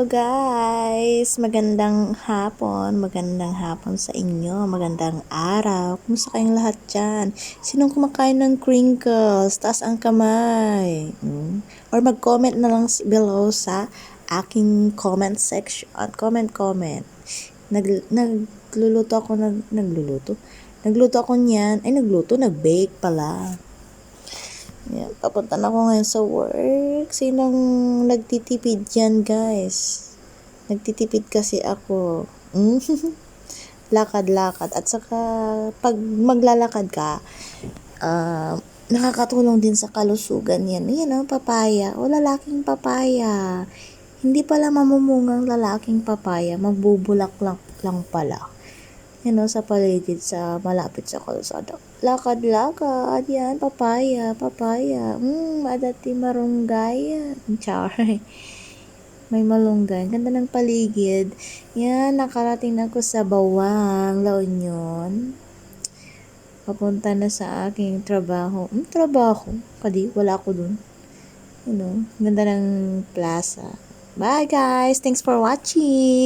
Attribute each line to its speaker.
Speaker 1: Guys! Magandang hapon, magandang hapon sa inyo, magandang araw. Kumusta kayong lahat dyan? Sinong kumakain ng crinkles? Taas ang kamay. Hmm? Or mag-comment na lang below sa aking comment section. Comment, comment. Nag, nagluluto ako, nag, nagluluto? Nagluto ako niyan. Ay, nagluto, nag-bake pala. Yan, papunta na ako ngayon sa work. Sinong nagtitipid dyan, guys? Nagtitipid kasi ako. Lakad-lakad. At saka, pag maglalakad ka, ah, nakakatulong din sa kalusugan yan. Yan, oh, papaya. O, lalaking papaya. Hindi pala mamumungang lalaking papaya. Magbubulak lang, lang pala. Yan o, sa paligid, sa malapit sa kalsada. Lakad-lakad, yan, papaya, papaya. Hmm, adati marunggay. Char. May malunggay. Ganda ng paligid. Yan, nakarating na ako sa Bawang, La Union. Papunta na sa aking trabaho. Hmm, trabaho? Kadi, wala ako dun. You know, ganda ng plaza. Bye guys! Thanks for watching!